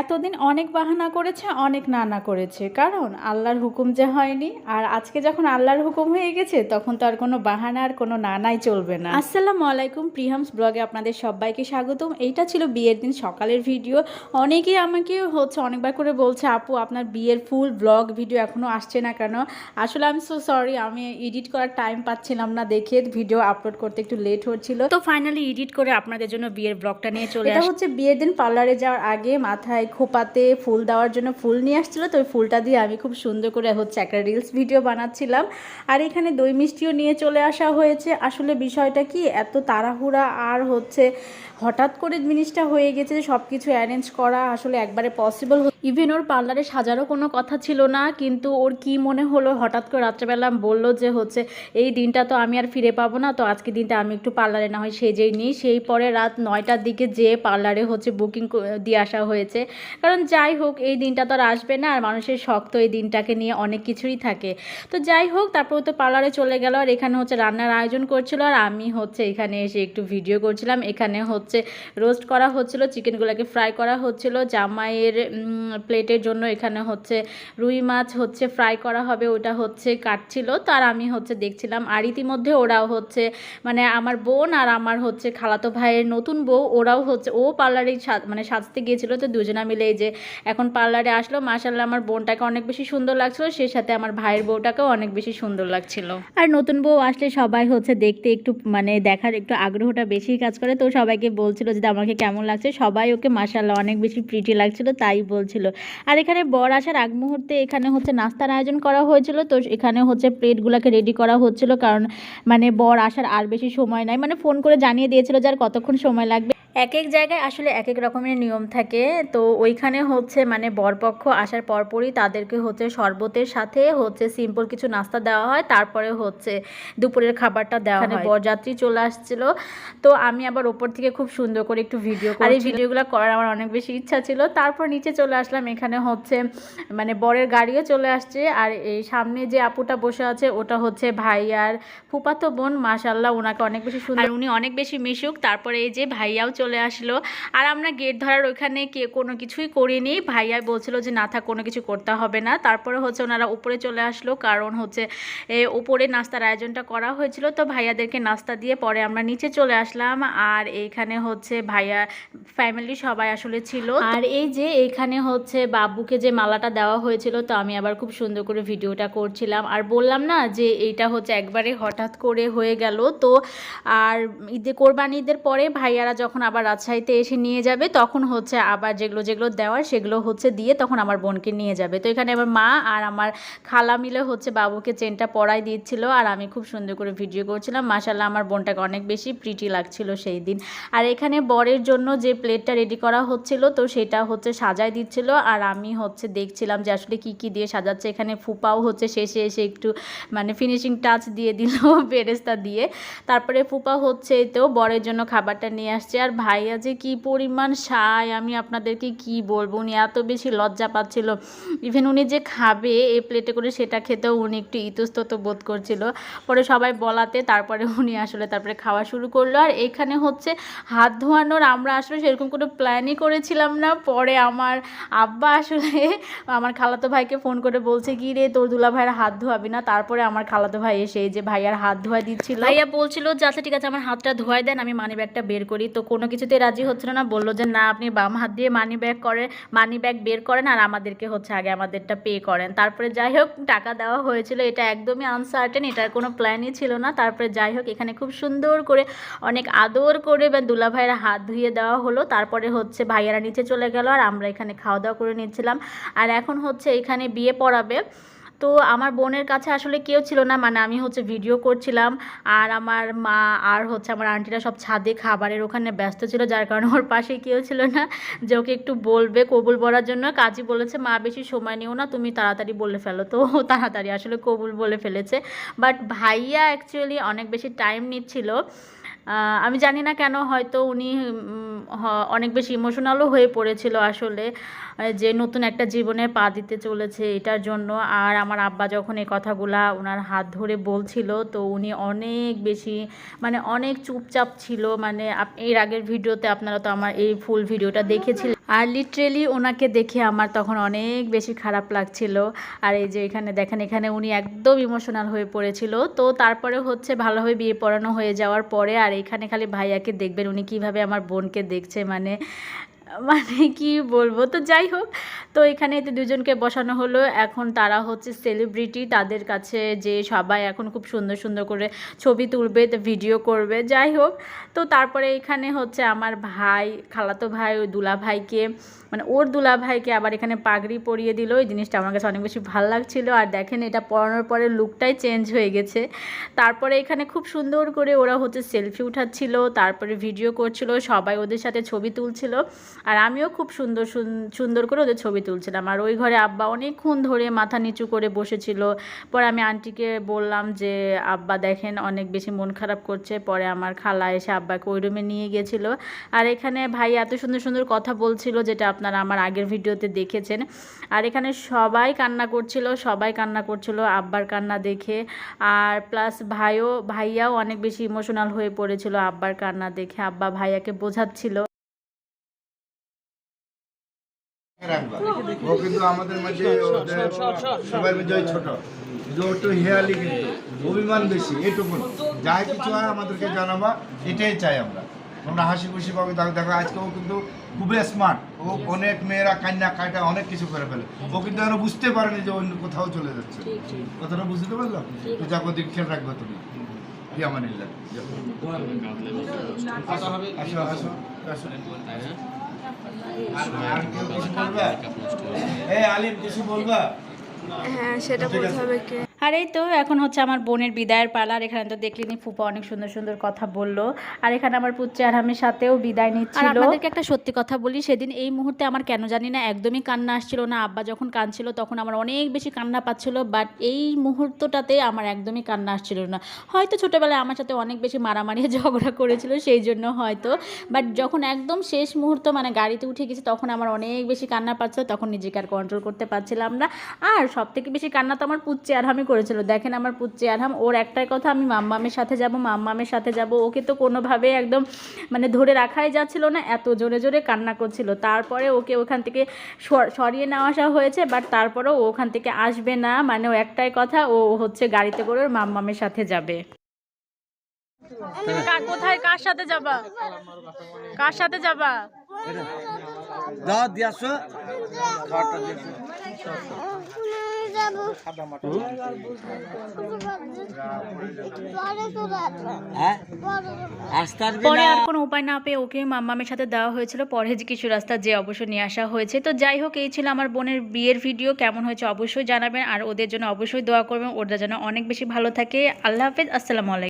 এতদিন অনেক বাহানা করেছে অনেক নানা করেছে। কারণ আল্লাহর হুকুম যে হয়নি আর আজকে যখন আল্লাহর হুকুম হয়ে গেছে তখন তো আর কোনো বাহানা আর কোনো নানাই চলবে না। আসসালামু আলাইকুম প্রিহামস ব্লগে আপনাদের সবাইকে স্বাগতম। এইটা ছিল বিয়ের দিন সকালের ভিডিও। অনেকেই আমাকে হচ্ছে অনেকবার করে বলছে আপু আপনার বিয়ের ফুল ব্লগ ভিডিও এখনও আসছে না কেন? আসলে আমি সো সরি আমি এডিট করার টাইম পাচ্ছিলাম না দেখে ভিডিও আপলোড করতে একটু লেট হচ্ছিল। তো ফাইনালি এডিট করে আপনাদের জন্য বিয়ের ব্লগটা নিয়ে চলে এটা হচ্ছে বিয়ের দিন পার্লারে যাওয়ার আগে মাথায় খোপাতে ফুল দেওয়ার জন্য ফুল নিয়ে আসছিল। তো ওই ফুলটা দিয়ে আমি খুব সুন্দর করে হচ্ছে একটা রিলস ভিডিও বানাচ্ছিলাম। আর এখানে দই মিষ্টিও নিয়ে চলে আসা হয়েছে। আসলে বিষয়টা কি, এত তাড়াহুড়া আর হচ্ছে হঠাৎ করে জিনিসটা হয়ে গেছে যে সব কিছু অ্যারেঞ্জ করা আসলে একবারে পসিবল ইভেন ওর পার্লারে সাজারও কোনো কথা ছিল না, কিন্তু ওর কি মনে হলো? হঠাৎ করে রাত্রেবেলা বলল যে হচ্ছে, এই দিনটা তো আমি আর ফিরে পাবো না, তো আজকে দিনটা আমি একটু পার্লারে না হয় সেজেই নিই। সেই পরে রাত নয়টার দিকে যেয়ে পার্লারে হচ্ছে বুকিং দিয়ে আসা হয়েছে। কারণ যাই হোক, এই দিনটা তো আর আসবে না, আর মানুষের শখ তো এই দিনটাকে নিয়ে অনেক কিছুই থাকে। তো যাই হোক, তারপর তো পার্লারে চলে গেল, আর এখানে হচ্ছে রান্নার আয়োজন করছিল, আর আমি হচ্ছে এখানে এসে একটু ভিডিও করছিলাম। এখানে হচ্ছে রোস্ট করা হচ্ছিল চিকেনগুলোকে ফ্রাই করা হচ্ছিল, জামাইয়ের প্লেটের জন্য এখানে হচ্ছে রুই মাছ হচ্ছে ফ্রাই করা হবে, ওটা হচ্ছে কাটছিল। তার আমি হচ্ছে দেখছিলাম আর ইতিমধ্যে ওরাও হচ্ছে মানে আমার বোন আর আমার হচ্ছে খালাতো ভাইয়ের নতুন বউ, ওরাও হচ্ছে, ও পার্লারেই মানে সাজতে গিয়েছিল। তো দুজনা মিলে যে এখন পার্লারে আসলো মাসাল্লাহ আমার বোনটাকে অনেক বেশি সুন্দর লাগছিল, সেই সাথে আমার ভাইয়ের বউটাকেও অনেক বেশি সুন্দর লাগছিল। আর নতুন বউ আসলে সবাই হচ্ছে দেখতে একটু মানে দেখার একটু আগ্রহটা বেশি কাজ করে। তো সবাইকে বলছিল যে আমাকে কেমন লাগছে? সবাই ওকে মাসাল্লাহ অনেক বেশি প্রিটি লাগছিল, তাই বলছিল আর এখানে বর আসার আগ মুহূর্তে এখানে হচ্ছে নাস্তার আয়োজন করা হয়েছিল। তো এখানে হচ্ছে প্লেটগুলোকে রেডি করা হচ্ছিল। কারণ মানে বর আসার আর বেশি সময় নাই। মানে ফোন করে জানিয়ে দিয়েছিল যে আর কতক্ষণ সময় লাগবে। এক এক জায়গায় আসলে এক এক রকমের নিয়ম থাকে। তো ওইখানে হচ্ছে মানে বরপক্ষ আসার পরপরই তাদেরকে হচ্ছে শরবতের সাথে হচ্ছে সিম্পল কিছু নাস্তা দেওয়া হয়। তারপরে হচ্ছে দুপুরের খাবারটা দেওয়া হয়। বরযাত্রী চলে আসছিল। তো আমি আবার ওপর থেকে খুব সুন্দর করে একটু ভিডিও আর এই ভিডিওগুলো করার আমার অনেক বেশি ইচ্ছা ছিল। তারপর নিচে চলে আসলাম। এখানে হচ্ছে মানে বরের গাড়িও চলে আসছে। আর এই সামনে যে আপুটা বসে আছে ওটা হচ্ছে ভাই আর ফুপাতো বোন। মাশাল্লাহ ওনাকে অনেক বেশি সুন্দর উনি অনেক বেশি মিশুক। তারপরে এই যে ভাইয়াও চলে আসলো। আর আমরা গেট ধরার ওইখানে কে কোনো কিছুই করিনি। ভাইয়া বলছিল যে, না থাক, কোনো কিছু করতে হবে না। তারপরে হচ্ছে ওনারা উপরে চলে আসলো। কারণ হচ্ছে উপরে নাস্তার আয়োজনটা করা হয়েছিল। তো ভাইয়াদেরকে নাস্তা দিয়ে পরে আমরা নিচে চলে আসলাম। আর এইখানে হচ্ছে ভাইয়া ফ্যামিলি সবাই আসলে ছিল। আর এই যে, এইখানে হচ্ছে বাবুকে যে মালাটা দেওয়া হয়েছিল, তো আমি আবার খুব সুন্দর করে ভিডিওটা করছিলাম। আর বললাম না যে, এইটা হচ্ছে একবারে হঠাৎ করে হয়ে গেল। তো আর ঈদে কোরবানি ঈদের পরে ভাইয়ারা যখন আবার রাজশাহীতে এসে নিয়ে যাবে, তখন হচ্ছে আবার যেগুলো যেগুলো দেওয়ার সেগুলো হচ্ছে দিয়ে তখন আমার বোনকে নিয়ে যাবে। তো এখানে আমার মা আর আমার খালা মিলে হচ্ছে বাবুকে চেনটা পরাই দিচ্ছিল আর আমি খুব সুন্দর করে ভিডিও করছিলাম। মাসাল্লাহ আমার বোনটাকে অনেক বেশি প্রিটি লাগছিল সেই দিন। আর এখানে বরের জন্য যে প্লেটটা রেডি করা হচ্ছিল তো সেটা হচ্ছে সাজায় দিচ্ছিল আর আমি হচ্ছে দেখছিলাম যে আসলে কি কি দিয়ে সাজাচ্ছে। এখানে ফুপাও হচ্ছে শেষে এসে একটু মানে ফিনিশিং টাচ দিয়ে দিল বেরেস্তা দিয়ে। তারপরে ফুপা হচ্ছে তো বরের জন্য খাবারটা নিয়ে আসছে আর ভাইয়া যে কি পরিমাণ সায়, আমি আপনাদেরকে কি বলব? উনি এত বেশি লজ্জা পাচ্ছিল। ইভেন উনি যে খাবে এই প্লেটে করে সেটা খেতেও উনি একটু ইতস্তত বোধ করছিল। পরে সবাই বলাতে তারপরে উনি আসলে তারপরে খাওয়া শুরু করল। আর এখানে হচ্ছে হাত ধোয়ানোর আমরা আসলে সেরকম কোনো প্ল্যানই করেছিলাম না। পরে আমার আব্বা আসলে আমার খালাতো ভাইকে ফোন করে বলছে, কি রে, তোর দুলা ভাইয়ের হাত ধোয়াবি না? তারপরে আমার খালাতো ভাই এসে যে ভাইয়ার হাত ধোয়া দিচ্ছিল। ভাইয়া বলছিল, যে আচ্ছা ঠিক আছে, আমার হাতটা ধোয়াই দেন, আমি মানি ব্যাগটা বের করি। তো কোনো কিছুতে রাজি হচ্ছিল না, বলল যে, না, আপনি বাম হাত দিয়ে মানি ব্যাগ করে মানি ব্যাগ বের করেন আর আমাদেরকে হচ্ছে আগে আমাদেরটা পে করেন। তারপরে যাই হোক, টাকা দেওয়া হয়েছিল, এটা একদমই আনসার্টেন এটার কোনো প্ল্যানই ছিল না। তারপরে যাই হোক, এখানে খুব সুন্দর করে, অনেক আদর করে বা দুলা ভাইয়ের হাত ধুয়ে দেওয়া হলো। তারপরে হচ্ছে ভাইয়ারা নিচে চলে গেল আর আমরা এখানে খাওয়া দাওয়া করে নিচ্ছিলাম। আর এখন হচ্ছে এখানে বিয়ে পড়াবে। তো আমার বোনের কাছে আসলে কেউ ছিল না মানে আমি হচ্ছে ভিডিও করছিলাম আর আমার মা আর হচ্ছে আমার আন্টিরা সব ছাদে খাবারের ওখানে ব্যস্ত ছিল, যার কারণে ওর পাশে কেউ ছিল না। যে ওকে একটু বলবে, কবুল বলার জন্য কাজী বলেছে, মা, বেশি সময় নিও না, তুমি তাড়াতাড়ি বলে ফেলো। তো তাড়াতাড়ি আসলে কবুল বলে ফেলেছে। বাট ভাইয়া অ্যাকচুয়ালি অনেক বেশি টাইম নিচ্ছিল। আমি জানি না কেন হয়তো উনি অনেক বেশি ইমোশনালও হয়ে পড়েছিল আসলে। যে নতুন একটা জীবনে পা দিতে চলেছে এটার জন্য। আর আমার আব্বা যখন এই কথাগুলা ওনার হাত ধরে বলছিল, তো উনি অনেক বেশি মানে অনেক চুপচাপ ছিল। মানে এর আগের ভিডিওতে আপনারা তো আমার এই ফুল ভিডিওটা দেখেছিলেন। আর লিটারেলি ওনাকে দেখে আমার তখন অনেক বেশি খারাপ লাগছিল। আর এই যে এখানে দেখেন, এখানে উনি একদম ইমোশনাল হয়ে পড়েছিল। তো তারপরে হচ্ছে ভালোভাবে বিয়ে পড়ানো হয়ে যাওয়ার পরে আর এখানে খালি ভাইয়াকে দেখবেন উনি কীভাবে আমার বোনকে দেখছে। মানে মানে কি বলব? তো যাই হোক, তো এখানে তো দুজনকে বসানো হলো। এখন তারা হচ্ছে সেলিব্রিটি তাদের কাছে যে সবাই এখন খুব সুন্দর সুন্দর করে ছবি তুলবে ভিডিও করবে, যাই হোক। তো তারপরে এখানে হচ্ছে আমার ভাই, খালাতো ভাই, ওই দুলা ভাইকে মানে ওর দুলা ভাইকে আবার এখানে পাগড়ি পরিয়ে দিল। ওই জিনিসটা আমার কাছে অনেক বেশি ভালো লাগছিল। আর দেখেন এটা পরানোর পরে লুকটাই চেঞ্জ হয়ে গেছে। তারপরে এখানে খুব সুন্দর করে ওরা হচ্ছে সেলফি উঠাচ্ছিল, তারপরে ভিডিও করছিল, সবাই ওদের সাথে ছবি তুলছিল। আর আমিও খুব সুন্দর সুন- সুন্দর করে ওদের ছবি তুলছিলাম। আর ওই ঘরে আব্বা অনেকক্ষণ ধরে মাথা নিচু করে বসেছিল। পরে আমি আন্টিকে বললাম যে, আব্বা দেখেন, অনেক বেশি মন খারাপ করছে। পরে আমার খালা এসে আব্বাকে ওই রুমে নিয়ে গেছিল। আর এখানে ভাই এত সুন্দর সুন্দর কথা বলছিল যেটা আপনারা আমার আগের ভিডিওতে দেখেছেন। আর এখানে সবাই কান্না করছিল, সবাই কান্না করছিল আব্বার কান্না দেখে। আর প্লাস ভাইও, ভাইয়াও অনেক বেশি ইমোশনাল হয়ে পড়েছিল আব্বার কান্না দেখে। আব্বা ভাইয়াকে বোঝাচ্ছিল। ও কিন্তু আমাদের মাঝে ওদের মধ্যে ছোট। একটু হেয়ালি কিন্তু অভিমান বেশি এইটুকু যা কিছু হয় আমাদেরকে জানাবা এটাই চাই আমরা। তোমরা হাসি খুশি পাবে দেখো দেখো আজকে ও কিন্তু খুবই স্মার্ট ও অনেক মেয়েরা কান্না কাটা অনেক কিছু করে ফেলে। ও কিন্তু এখনও বুঝতে পারেনি যে অন্য কোথাও চলে যাচ্ছে। কথাটা বুঝতে পারল? তো যাকে ওদিকে খেয়াল রাখবে তুমি। নিল্লা আসো। আসো আসো। হ্যাঁ সেটা বলতে হবে কে? আর এই তো এখন হচ্ছে আমার বোনের বিদায়ের পালা, আর এখানে তো দেখলিনি ফুপা অনেক সুন্দর সুন্দর কথা বলল। আর এখানে আমার পুচ্চে আরহামের সাথেও বিদায় নিচ্ছিল। আর আপনাদেরকে একটা সত্যি কথা বলি, সেদিন এই মুহূর্তে আমার কেন জানি না একদমই কান্না আসছিল না, আব্বা যখন কাঁদছিল তখন আমার অনেক বেশি কান্না পাচ্ছিল বাট এই মুহূর্তটাতে আমার একদমই কান্না আসছিল না। হয়তো ছোটোবেলায় আমার সাথে অনেক বেশি মারামারি ঝগড়া করেছিল, সেই জন্য হয়তো বাট যখন একদম শেষ মুহূর্ত মানে গাড়িতে উঠে গেছি তখন আমার অনেক বেশি কান্না পাচ্ছিল, তখন নিজেকে আর কন্ট্রোল করতে পারছিলাম না। আর সব থেকে বেশি কান্না তো আমার পুচ্চে আরহামই করেছিল। দেখেন আমার পুচ্চে আরহাম ওর একটাই কথা আমি মাম্মামের সাথে যাব মাম্মামের সাথে যাব। ওকে তো কোনোভাবে একদম মানে ধরে রাখাই যাচ্ছিল না এত জোরে জোরে কান্না করছিল। তারপরে ওকে ওখান থেকে সর- সরিয়ে নেওয়া আসা হয়েছে বাট তারপরেও ও ওখান থেকে আসবে না। মানে ও একটাই কথা ও হচ্ছে গাড়িতে করে ওর মাম্মামের সাথে যাবে। কোথায় কার সাথে যাবা? কার সাথে যাবা? দাও পরে আর কোনো উপায় না পেয়ে ওকে মাম্মামের সাথে দেওয়া হয়েছিল। পরে যে কিছু রাস্তা যে অবশ্য নিয়ে আসা হয়েছে। তো যাই হোক, এই ছিল আমার বোনের বিয়ের ভিডিও। কেমন হয়েছে অবশ্যই জানাবেন। আর ওদের জন্য অবশ্যই দোয়া করবেন। ওরা যেন অনেক বেশি ভালো থাকে। আল্লাহ হাফেজ। আসসালামু আলাইকুম।